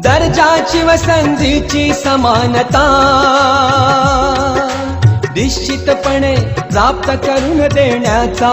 दर्जाची व संधीची समानता. निश्चितपणे प्राप्त करून देण्याचा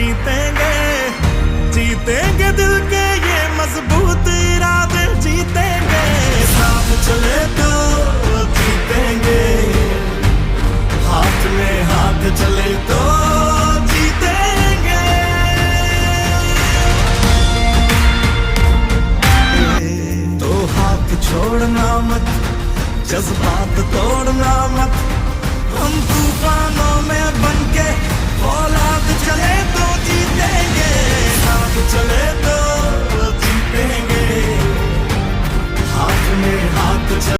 जीतेंगे जीतेंगे दिल के ये मज़बूत इरादे, जीतेंगे। साथ चले तो जीतेंगे। हाथ में हाथ चले तो तो हाथ छोड़ना मत, जज्बात तोड़ना मत, हम तूफानों